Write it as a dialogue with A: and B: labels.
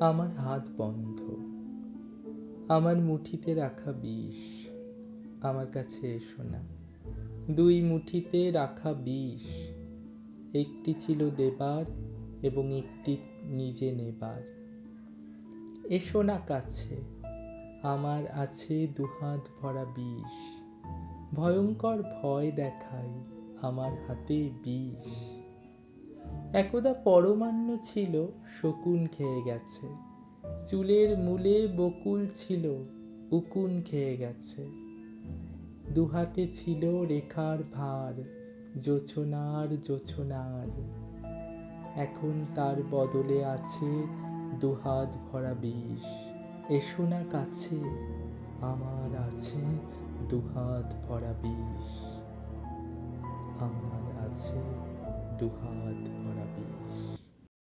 A: আমার হাত বন্ধ। আমার মুঠিতে রাখা বিষ। আমার কাছে এসো না। দুই মুঠিতে রাখা বিষ। একটি ছিল দেবার এবং একটি নিজে নেবার। এসো না কাছে। আমার আছে দুহাত ভরা বিষ। ভয়ঙ্কর ভয় দেখায় আমার হাতে বিষ। একদা পরমান্ন ছিল, শকুন খেয়ে গেছে। চুলের মূলে বকুল ছিল, উকুন খেয়ে গেছে। দুহাতে ছিল রেখার ভার, জোছনার জোছনার। এখন তার বদলে আছে দুহাত ভরা বিষ। এসো না কাছে, আমার আছে দুহাত ভরা বিষ। আমার আছে দুহাত